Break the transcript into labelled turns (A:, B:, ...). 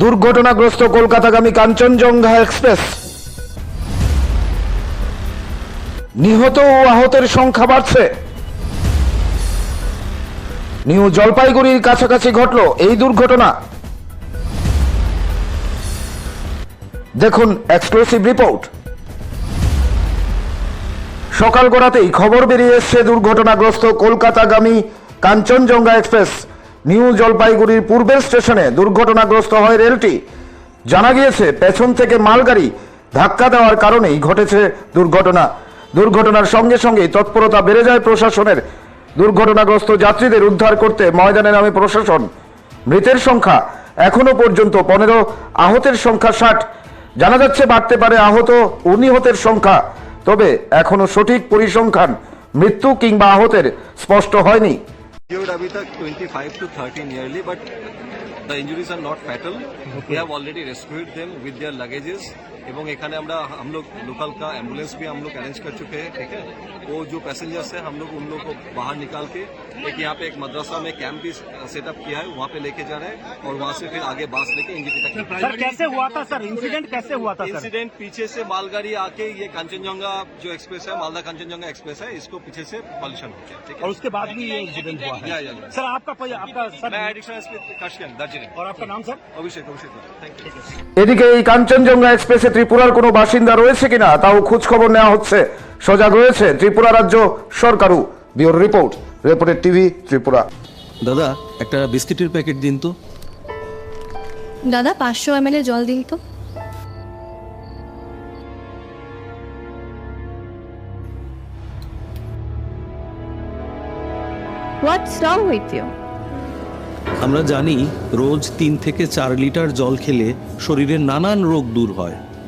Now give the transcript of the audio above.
A: দুর্ঘটনাগ্রস্ত কলকাতাগামী কাঞ্চনজঙ্ঘা এক্সপ্রেস। নিহত ও আহতের সংখ্যা বাড়ছে। নিউ জলপাইগুড়ির কাছাকাছি ঘটল এই দুর্ঘটনা। দেখুন এক্সক্লুসিভ রিপোর্ট। সকাল গড়াতেই খবর বেরিয়ে এসছে দুর্ঘটনাগ্রস্ত কলকাতাগামী কাঞ্চনজঙ্ঘা এক্সপ্রেস। নিউ জলপাইগুড়ির পূর্বের স্টেশনে দুর্ঘটনাগ্রস্ত হয় রেলটি। জানা গিয়েছে, পেছন থেকে মালগাড়ি ধাক্কা দেওয়ার কারণেই ঘটেছে দুর্ঘটনা। দুর্ঘটনার সঙ্গে সঙ্গেই তৎপরতা বেড়ে যায় প্রশাসনের। দুর্ঘটনাগ্রস্ত যাত্রীদের উদ্ধার করতে ময়দানে নামে প্রশাসন। মৃতের সংখ্যা এখনও পর্যন্ত পনেরো, আহতের সংখ্যা ষাট। জানা যাচ্ছে, বাড়তে পারে আহত ও নিহতের সংখ্যা, তবে এখনও সঠিক পরিসংখ্যান মৃত্যু কিংবা আহতের স্পষ্ট হয়নি।
B: Injured abhi tak 25 to 13 yearly, but the injuries are not fatal. Okay. We have already rescued them with their luggages. এবং এখানে আমরা हम लोग लोकल का एम्बुलेंस भी हम लोग अरेंज कर चुके हैं ठीक है वो जो पैसेंजर्स है हम लोग उन लोगों को बाहर निकाल के एक यहाँ पे एक मदरसा में कैंप भी सेटअप किया है वहाँ पे लेके जा रहे हैं और वहाँ से फिर आगे बास लेके इंजरी तक
C: सर कैसे हुआ था सर इंसिडेंट कैसे हुआ था सर
B: इंसिडेंट पीछे से मालगाड़ी आके ये कांचनजंगा जो एक्सप्रेस है मालदा कांचनजंगा एक्सप्रेस है इसको पीछे से पॉल्यूशन हो गया ठीक
C: और
B: है
C: उसके बाद भी ये इंसिडेंट हुआ
B: या,
C: है
B: या, या।
C: सर आपका पै- आपका सर
B: मैं एडिशनल एसपी काशियन दार्जिलिंग
C: और आपका नाम sir
B: Abhishek Abhishek thank you
A: এদিকে এই কাঞ্চনজঙ্ঘা এক্সপ্রেসে ত্রিপুরার কোনো বাসিন্দা রয়েছে কিনা তাও খোঁজ খবর নেওয়া হচ্ছে। সজাগ রয়েছে ত্রিপুরা রাজ্য সরকারও। বিওর রিপোর্ট রিপোর্টের টিভি ত্রিপুরা।
D: দাদা একটা বিস্কিটের প্যাকেট দিন তো।
E: দাদা পাঁচশো এম জল দিন তো। হোয়াটস রং উইথ ইউ
D: আমরা জানি রোজ তিন থেকে চার লিটার জল খেলে শরীরের নানান রোগ দূর হয়।